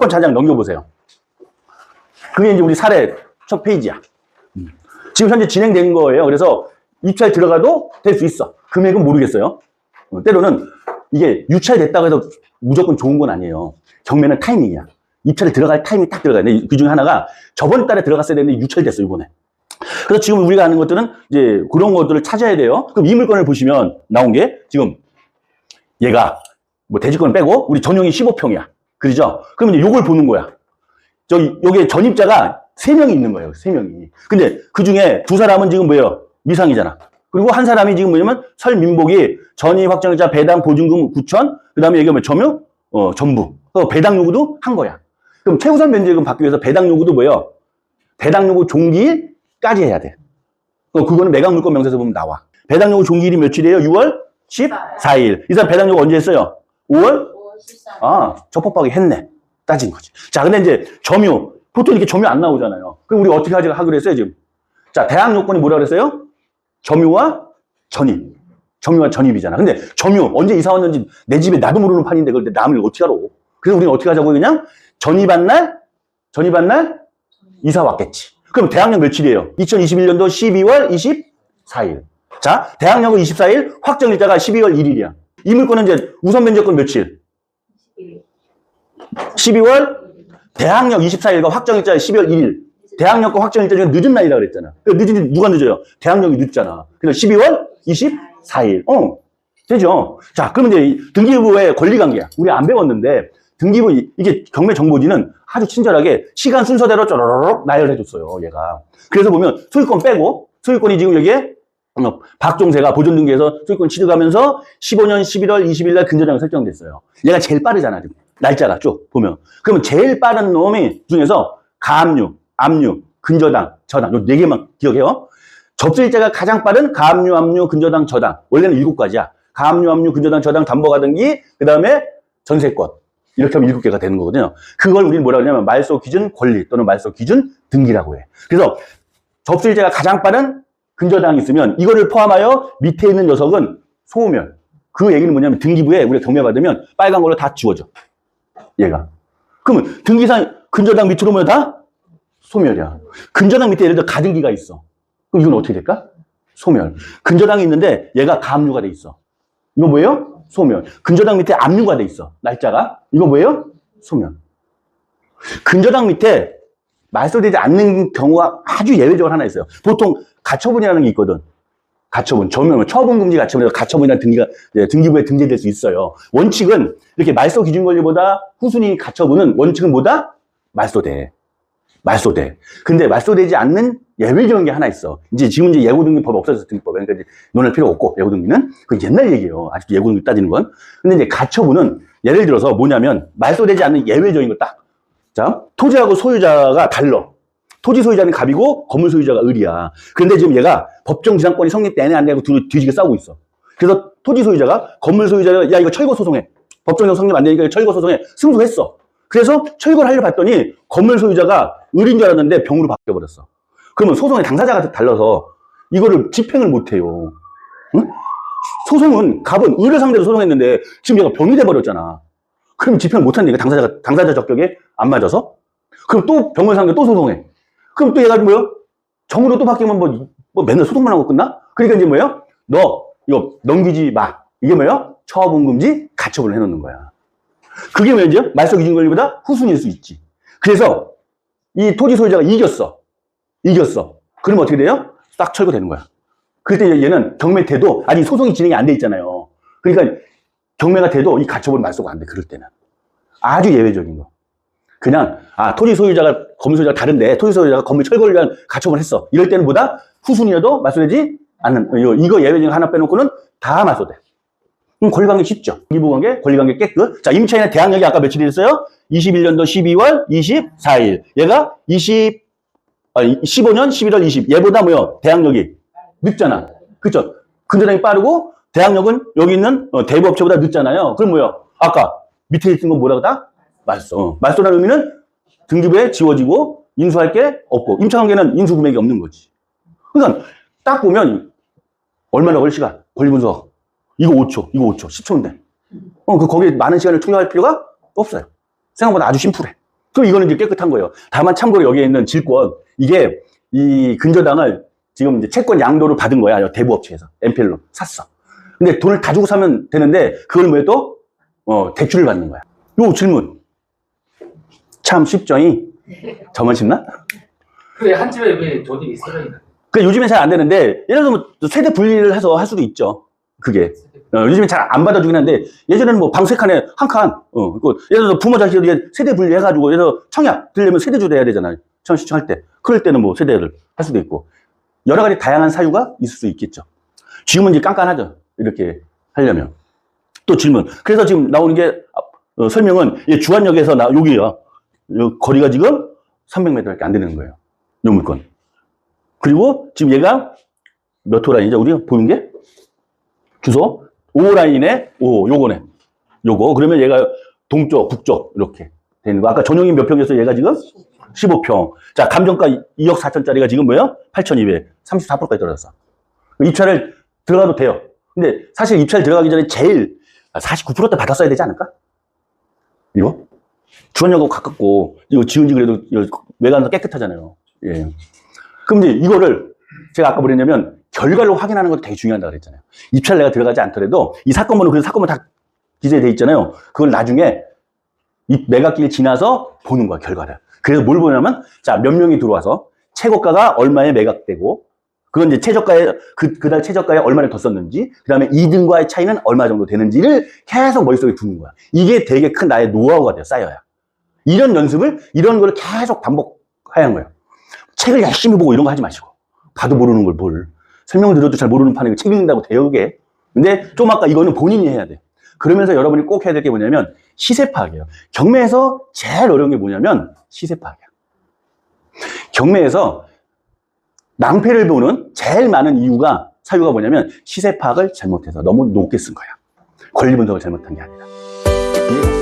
번째 한장 넘겨보세요. 그게 이제 우리 사례 첫 페이지야. 음. 지금 현재 진행된 거예요. 그래서 입찰 들어가도 될 수 있어. 금액은 모르겠어요. 어, 때로는 이게 유찰됐다고 해서 무조건 좋은 건 아니에요. 경매는 타이밍이야. 입찰에 들어갈 타이밍이 딱 들어가야 돼. 그 중에 하나가 저번 달에 들어갔어야 되는데 유찰됐어, 이번에. 그래서 지금 우리가 하는 것들은 이제 그런 것들을 찾아야 돼요. 그럼 이 물건을 보시면 나온 게 지금 얘가 뭐 대지권 빼고 우리 전용이 15평이야. 그러죠? 그럼 이제 요걸 보는 거야. 저기 여기에 전입자가 세 명이 있는 거예요. 세 명이. 근데 그 중에 두 사람은 지금 뭐예요? 미상이잖아. 그리고 한 사람이 지금 뭐냐면 설민복이 전입 확정자 배당 보증금 9천, 그 다음에 여기 뭐 점유 어 전부. 그 배당 요구도 한 거야. 그럼 최우선 면제금 받기 위해서 배당 요구도 뭐예요? 배당 요구 종기일까지 해야 돼. 어, 그거는 매각 물건 명세서 보면 나와. 배당 요구 종기일이 며칠이에요? 6월 14일. 이 사람 배당 요구 언제 했어요? 5월 13. 아, 적법하게 했네. 따진 거지. 자, 근데 이제 점유. 보통 이렇게 점유 안 나오잖아요. 그럼 우리 어떻게 하지, 하기로 했어요, 지금? 자, 대항 요건이 뭐라 그랬어요? 점유와 전입. 점유와 전입이잖아. 근데 점유, 언제 이사 왔는지 내 집에 나도 모르는 판인데 그걸 남을 어떻게 알아? 그래서 우리는 어떻게 하자고 그냥 전입한 날, 전입한 날 이사 왔겠지. 그럼 대항력 며칠이에요? 2021년도 12월 24일. 자, 대항력은 24일, 확정일자가 12월 1일이야. 이 물건은 이제 우선 면제권 며칠? 12월 대학력 24일과 확정일자 12월 1일. 대학력과 확정일자 중에 늦은 날이라 그랬잖아. 그 늦은 누가 늦어요? 대학력이 늦잖아. 그래서 12월 24일. 어. 되죠. 자, 그러면 이제 이 등기부의 권리관계야. 우리 안 배웠는데 등기부 이- 이게 경매 정보지는 아주 친절하게 시간 순서대로 쪼로록 나열해 줬어요. 얘가. 그래서 보면 소유권 빼고 소유권이 지금 여기에 어, 박종세가 보존등기에서 소유권 취득하면서 15년 11월 20일 날 근저장 설정됐어요. 얘가 제일 빠르잖아. 지금. 날짜가 쭉 보면. 그러면 제일 빠른 놈이 중에서 가압류, 압류, 근저당, 저당 요 네 개만 기억해요. 접수일자가 가장 빠른 가압류, 압류, 근저당, 저당. 원래는 일곱 가지야. 가압류, 압류, 근저당, 저당, 담보가등기, 그 다음에 전세권. 이렇게 하면 일곱 개가 되는 거거든요. 그걸 우리는 뭐라고 하냐면 말소 기준 권리 또는 말소 기준 등기라고 해. 그래서 접수일자가 가장 빠른 근저당이 있으면 이거를 포함하여 밑에 있는 녀석은 소멸. 그 얘기는 뭐냐면 등기부에 우리가 경매 받으면 빨간 걸로 다 지워져. 얘가. 그러면 등기상 근저당 밑으로 오면 다 소멸이야. 근저당 밑에 예를 들어 가등기가 있어. 그럼 이건 어떻게 될까? 소멸. 근저당이 있는데 얘가 가압류가 돼 있어. 이거 뭐예요? 소멸. 근저당 밑에 압류가 돼 있어. 날짜가. 이거 뭐예요? 소멸. 근저당 밑에 말소되지 않는 경우가 아주 예외적으로 하나 있어요. 보통 가처분이라는 게 있거든. 가처분, 저명은 처분금지 가처분에서 가처분이라는 등기가 예, 등기부에 등재될 수 있어요. 원칙은 이렇게 말소 기준 권리보다 후순위 가처분은 원칙은 뭐다? 말소돼. 말소돼. 근데 말소되지 않는 예외적인 게 하나 있어. 이제 지금 이제 예고등기법 없어져서 등기법에 그러니까 이제 논할 필요 없고 예고등기는 그 옛날 얘기예요. 아직도 예고등기 따지는 건. 근데 이제 가처분은 예를 들어서 뭐냐면 말소되지 않는 예외적인 거 딱. 자, 토지하고 소유자가 달라. 토지 소유자는 갑이고 건물 소유자가 을이야. 그런데 지금 얘가 법정 지상권이 성립되네 안 되고 둘이 뒤지게 싸우고 있어. 그래서 토지 소유자가 건물 소유자가 야 이거 철거 소송해. 법정에서 성립 안 되니까 철거 소송해. 승소했어. 그래서 철거를 하려 봤더니 건물 소유자가 을인 줄 알았는데 병으로 바뀌어 버렸어. 그러면 소송의 당사자가 달라서 이거를 집행을 못 해요. 응? 소송은 갑은 을을 상대로 소송했는데 지금 얘가 병이 돼 버렸잖아. 그럼 집행을 못 한다니까 당사자가 당사자 적격에 안 맞아서 그럼 또 병을 상대 또 소송해. 그럼 또 얘가 뭐요? 정으로 또 바뀌면 뭐, 뭐 맨날 소송만 하고 끝나? 그러니까 이제 뭐예요? 너 이거 넘기지 마. 이게 뭐예요? 처분금지 가처분을 해놓는 거야. 그게 뭐죠? 말소 기준 권리보다 후순위일 수 있지. 그래서 이 토지 소유자가 이겼어. 이겼어. 그러면 어떻게 돼요? 딱 철거되는 거야. 그때 얘는 경매 돼도 아직 소송이 진행이 안 돼 있잖아요. 그러니까 경매가 돼도 이 가처분 말소가 안 돼. 그럴 때는 아주 예외적인 거. 그냥 아 토지 소유자가 건물 소유자가 다른데 토지 소유자가 건물 철거를 위한 가처분을 했어. 이럴 때는 보다 후순위여도 말소되지 않는 이거, 예외 중에 하나 빼놓고는 다 말소돼. 그럼 권리관계 쉽죠. 이부관계, 권리관계 깨끗. 자, 임차인의 대항력이 아까 며칠이 됐어요? 21년도 12월 24일. 얘가 20, 아, 15년 11월 20. 얘보다 뭐요? 대항력이 늦잖아. 그쵸? 근저당이 빠르고 대항력은 여기 있는 어, 대부업체보다 늦잖아요. 그럼 뭐요? 아까 밑에 있는 건 뭐라고 다? 말소. 어, 말소라는 의미는 등기부에 지워지고 인수할 게 없고 임차관계는 인수 금액이 없는 거지. 그러니까 딱 보면 얼마나 걸릴 시간? 권리 분석. 이거 5초, 이거 5초, 10초인데. 어, 그 거기에 많은 시간을 투여할 필요가 없어요. 생각보다 아주 심플해. 그럼 이거는 이제 깨끗한 거예요. 다만 참고로 여기에 있는 질권, 이게 이 근저당을 지금 이제 채권 양도를 받은 거야. 요 대부업체에서. 엠필로 샀어. 근데 돈을 다 주고 사면 되는데 그걸 뭐해 또? 어, 대출을 받는 거야. 요 질문. 참 쉽죠? 이? 저만 쉽나? 그래 한 집에 왜 돈이 세 명이나? 그 요즘엔 잘 안 되는데 예를 들면 뭐 세대 분리를 해서 할 수도 있죠. 그게. 어, 요즘엔 잘 안 받아주긴 한데 예전에는 뭐 방 세 칸에 한 칸. 어, 그 예를 들어 부모 자식 이게 세대 분리해가지고 예를 들어 청약 들려면 세대주도 해야 되잖아요. 청약 신청할 때. 그럴 때는 뭐 세대를 할 수도 있고 여러 가지 다양한 사유가 있을 수 있겠죠. 지금은 이제 깐깐하죠. 이렇게 하려면. 또 질문. 그래서 지금 나오는 게 어, 설명은 이 주안역에서 나 여기야. 요 거리가 지금 300m밖에 안 되는 거예요. 요 물건. 그리고 지금 얘가 몇 호 라인이죠? 우리 보는 게? 주소? 5호 라인에 5호, 요거네. 요거. 그러면 얘가 동쪽, 북쪽, 이렇게 되는 거. 아까 전용이 몇 평이었어? 얘가 지금? 15평. 자, 감정가 2억 4천짜리가 지금 뭐야? 8,200. 34%까지 떨어졌어. 입찰을 들어가도 돼요. 근데 사실 입찰 들어가기 전에 제일 49%대 받았어야 되지 않을까? 이거? 주원역하고 가깝고, 이거 지은 지 그래도 외관도 깨끗하잖아요. 예. 그럼 이제 이거를 제가 아까 뭐랬냐면 결과를 확인하는 것도 되게 중요하다 그랬잖아요. 입찰 내가 들어가지 않더라도 이 사건번호 그 사건번 다 기재돼 있잖아요. 그걸 나중에 이 매각기를 지나서 보는 거야 결과를. 그래서 뭘 보냐면 자 몇 명이 들어와서 최고가가 얼마에 매각되고 그건 이제 최저가에 그 그달 최저가에 얼마를 더 썼는지 그 다음에 2등과의 차이는 얼마 정도 되는지를 계속 머릿속에 두는 거야. 이게 되게 큰 나의 노하우가 돼요. 쌓여야. 이런 연습을 이런 걸 계속 반복해야 하는 거예요. 책을 열심히 보고 이런 거 하지 마시고 봐도 모르는 걸 뭘 설명 들어도 잘 모르는 판에 책 읽는다고 그게 근데 좀 아까 이거는 본인이 해야 돼 그러면서 여러분이 꼭 해야 될 게 뭐냐면 시세 파악이에요 경매에서 제일 어려운 게 뭐냐면 시세 파악이야 경매에서 낭패를 보는 제일 많은 이유가 사유가 뭐냐면 시세 파악을 잘못해서 너무 높게 쓴 거야 권리 분석을 잘못한 게 아니라?